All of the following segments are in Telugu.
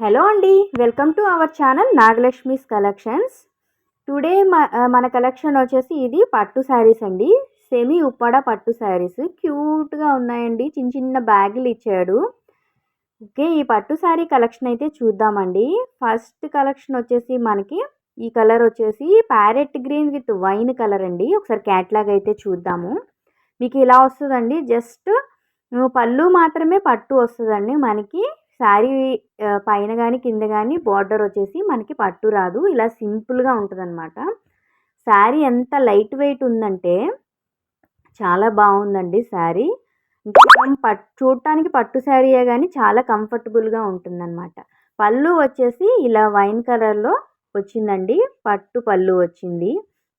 హలో అండి వెల్కమ్ టు అవర్ ఛానల్ నాగలక్ష్మీస్ కలెక్షన్స్. టుడే మన కలెక్షన్ వచ్చేసి ఇది పట్టు శారీస్ అండి. సెమీ ఉప్పాడ పట్టు శారీస్. క్యూట్గా ఉన్నాయండి చిన్న చిన్న బ్యాగులు ఇచ్చాడు. ఓకే ఈ పట్టు శారీ కలెక్షన్ అయితే చూద్దామండి. ఫస్ట్ కలెక్షన్ వచ్చేసి మనకి ఈ కలర్ వచ్చేసి parrot green with wine colour అండి. ఒకసారి క్యాట్లాగ్ అయితే చూద్దాము. మీకు ఇలా వస్తుందండి జస్ట్ పళ్ళు మాత్రమే పట్టు వస్తుందండి మనకి. శారీ పైన కానీ కింద కానీ బార్డర్ వచ్చేసి మనకి పట్టు రాదు. ఇలా సింపుల్గా ఉంటుందన్నమాట. శారీ ఎంత లైట్ వెయిట్ ఉందంటే చాలా బాగుందండి శారీ. మనం పట్ చూడటానికి పట్టు శారీయే కానీ చాలా కంఫర్టబుల్గా ఉంటుందన్నమాట. పళ్ళు వచ్చేసి ఇలా వైన్ కలర్లో వచ్చిందండి. పట్టు పళ్ళు వచ్చింది.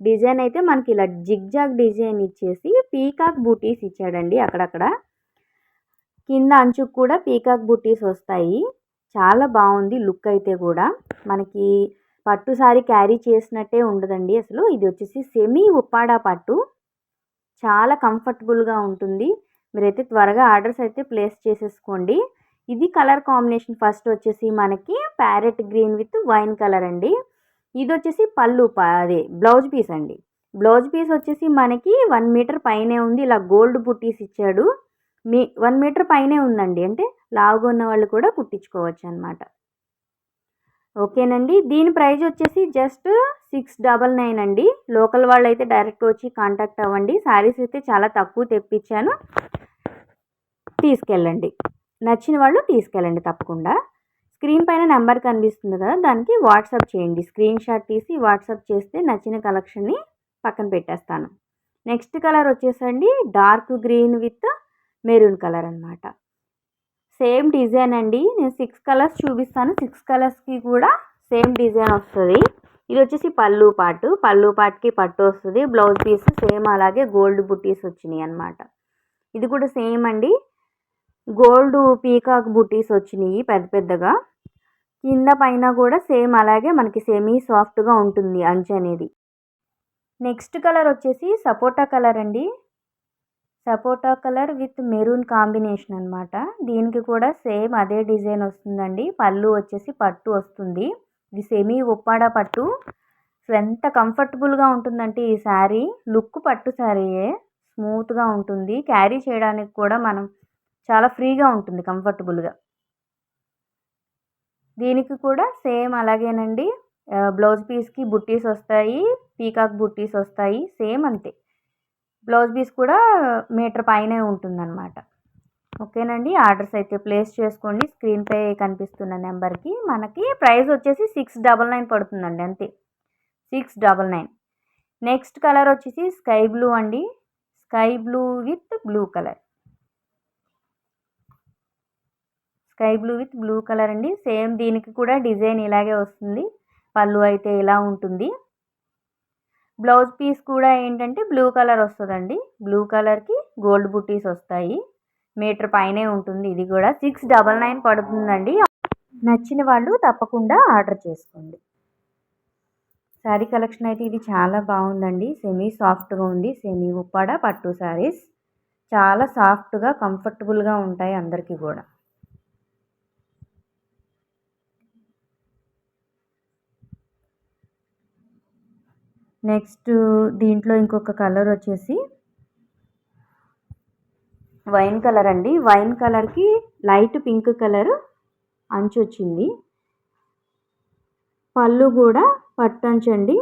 డిజైన్ అయితే మనకి ఇలా జిగ్జాగ్ డిజైన్ ఇచ్చేసి పీకాక్ బూటీస్ ఇచ్చాడండి అక్కడక్కడ. కింద అంచుకు కూడా పీకాక్ బుట్టీస్ వస్తాయి. చాలా బాగుంది లుక్ అయితే కూడా. మనకి పట్టు సారీ క్యారీ చేసినట్టే ఉండదండి అసలు. ఇది వచ్చేసి సెమీ ఉప్పాడా పట్టు. చాలా కంఫర్టబుల్గా ఉంటుంది. మీరైతే త్వరగా ఆర్డర్స్ అయితే ప్లేస్ చేసేసుకోండి. ఇది కలర్ కాంబినేషన్ ఫస్ట్ వచ్చేసి మనకి parrot green with wine colour అండి. ఇది వచ్చేసి పళ్ళు అదే బ్లౌజ్ పీస్ అండి. బ్లౌజ్ పీస్ వచ్చేసి మనకి వన్ మీటర్ పైనే ఉంది. ఇలా గోల్డ్ బుట్టీస్ ఇచ్చాడు. మీ వన్ మీటర్ పైనే ఉందండి. అంటే లావుగా ఉన్న వాళ్ళు కూడా కుట్టించుకోవచ్చు అనమాట ఓకేనండి. దీని ప్రైజ్ వచ్చేసి జస్ట్ సిక్స్ డబల్ నైన్ అండి. లోకల్ వాళ్ళు అయితే డైరెక్ట్ వచ్చి కాంటాక్ట్ అవ్వండి. శారీస్ అయితే చాలా తక్కువ తెప్పించాను. తీసుకెళ్ళండి. నచ్చిన వాళ్ళు తీసుకెళ్ళండి తప్పకుండా. స్క్రీన్ పైన నెంబర్ కనిపిస్తుంది కదా దానికి వాట్సాప్ చేయండి. స్క్రీన్ షాట్ తీసి వాట్సాప్ చేస్తే నచ్చిన కలెక్షన్ని పక్కన పెట్టేస్తాను. నెక్స్ట్ కలర్ వచ్చేసండి dark green with maroon colour అనమాట సేమ్ డిజైన్ అండి. నేను సిక్స్ కలర్స్ చూపిస్తాను. సిక్స్ కలర్స్కి కూడా సేమ్ డిజైన్ వస్తుంది. ఇది వచ్చేసి పళ్ళు పాటు. పళ్ళు పాటుకి పట్టు వస్తుంది. బ్లౌజ్ పీస్ సేమ్ అలాగే గోల్డ్ బుట్టీస్ వచ్చినాయి అనమాట ఇది కూడా సేమ్ అండి. గోల్డ్ పీకాక్ బుట్టీస్ వచ్చినాయి పెద్ద పెద్దగా. కింద పైన కూడా సేమ్ అలాగే మనకి సెమీ సాఫ్ట్గా ఉంటుంది అంచు అనేది. నెక్స్ట్ కలర్ వచ్చేసి సపోటా కలర్ అండి. Sapota colour with maroon combination అనమాట దీనికి కూడా సేమ్ అదే డిజైన్ వస్తుందండి. పళ్ళు వచ్చేసి పట్టు వస్తుంది. ఇది సెమీ ఉప్పాడ పట్టు. ఎంత కంఫర్టబుల్గా ఉంటుందంటే ఈ శారీ. లుక్ పట్టు శారీయే. స్మూత్గా ఉంటుంది. క్యారీ చేయడానికి కూడా మనం చాలా ఫ్రీగా ఉంటుంది కంఫర్టబుల్గా దీనికి కూడా సేమ్ అలాగేనండి. బ్లౌజ్ పీస్కి బుట్టీస్ వస్తాయి. పీకాక్ బుట్టీస్ వస్తాయి. సేమ్ అంతే. బ్లౌజ్ పీస్ కూడా మీటర్ పైనే ఉంటుందన్నమాట. ఓకేనండి? ఆర్డర్స్ అయితే ప్లేస్ చేసుకోండి. స్క్రీన్పై కనిపిస్తున్న నెంబర్కి. మనకి ప్రైస్ వచ్చేసి సిక్స్ డబల్ నైన్ పడుతుందండి. అంతే. Six double nine. Next colour వచ్చేసి స్కై బ్లూ అండి. Sky blue with blue colour. Sky blue with blue colour అండి. సేమ్ దీనికి కూడా డిజైన్ ఇలాగే వస్తుంది. పళ్ళు అయితే ఇలా ఉంటుంది. బ్లౌజ్ పీస్ కూడా ఏంటంటే బ్లూ కలర్ వస్తుందండి. బ్లూ కలర్కి గోల్డ్ బుట్టీస్ వస్తాయి. మీటర్ పైనే ఉంటుంది. ఇది కూడా సిక్స్ డబల్ నైన్ పడుతుందండి. నచ్చిన వాళ్ళు తప్పకుండా ఆర్డర్ చేసుకోండి. శారీ కలెక్షన్ అయితే ఇది చాలా బాగుందండి. సెమీ సాఫ్ట్గా ఉంది. సెమీ ఉప్పాడ పట్టు శారీస్. చాలా సాఫ్ట్గా కంఫర్టబుల్గా ఉంటాయి అందరికీ కూడా. నెక్స్ట్ దీంట్లో ఇంకొక కలర్ వచ్చేసి వైన్ కలర్ అండి. వైన్ కలర్కి లైట్ పింక్ కలర్ అంచు వచ్చింది. పళ్ళు కూడా పట్టంచండి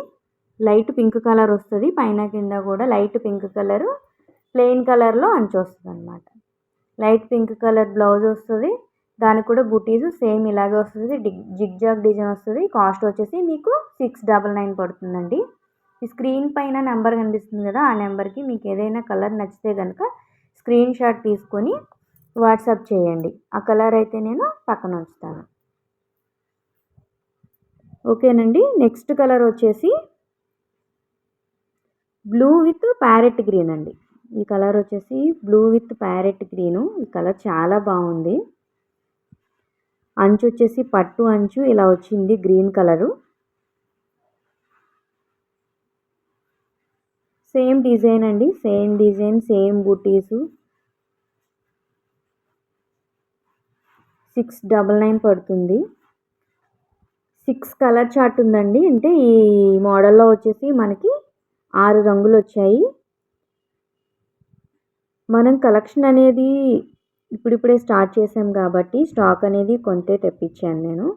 లైట్ పింక్ కలర్ వస్తుంది. పైన కింద కూడా లైట్ పింక్ కలర్ ప్లెయిన్ కలర్లో అంచు వస్తుంది అనమాట లైట్ పింక్ కలర్ బ్లౌజ్ వస్తుంది. దానికి కూడా బుటీస్ సేమ్ ఇలాగే వస్తుంది. జిగ్జాగ్ డిజైన్ వస్తుంది. కాస్ట్ వచ్చేసి మీకు సిక్స్ డబల్ నైన్ పడుతుందండి. ఈ స్క్రీన్ పైన నెంబర్ కనిపిస్తుంది కదా ఆ నెంబర్కి మీకు ఏదైనా కలర్ నచ్చితే కనుక స్క్రీన్ షాట్ తీసుకొని వాట్సాప్ చేయండి. ఆ కలర్ అయితే నేను పక్కన ఉంచుతాను. ఓకేనండి. నెక్స్ట్ కలర్ వచ్చేసి బ్లూ విత్ ప్యారెట్ గ్రీన్ అండి. ఈ కలర్ వచ్చేసి బ్లూ విత్ ప్యారెట్ గ్రీను. ఈ కలర్ చాలా బాగుంది. అంచు వచ్చేసి పట్టు అంచు ఇలా వచ్చింది గ్రీన్ కలరు. సేమ్ డిజైన్ అండి same design same buttis. Six double nine పడుతుంది. సిక్స్ కలర్ చార్ట్ ఉందండి అంటే ఈ మోడల్లో వచ్చేసి మనకి ఆరు రంగులు వచ్చాయి. మనం కలెక్షన్ అనేది ఇప్పుడిప్పుడే స్టార్ట్ చేసాం కాబట్టి స్టాక్ అనేది కొంతే తెప్పించాను నేను.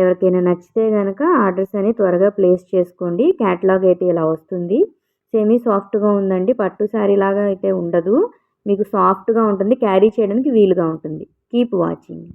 ఎవరికైనా నచ్చితే కనుక ఆర్డర్స్ అని త్వరగా ప్లేస్ చేసుకోండి. క్యాటలాగ్ అయితే ఇలా వస్తుంది. సెమీ సాఫ్ట్గా ఉందండి. పట్టు శారీ లాగా అయితే ఉండదు. మీకు సాఫ్ట్గా ఉంటుంది. క్యారీ చేయడానికి వీలుగా ఉంటుంది. Keep watching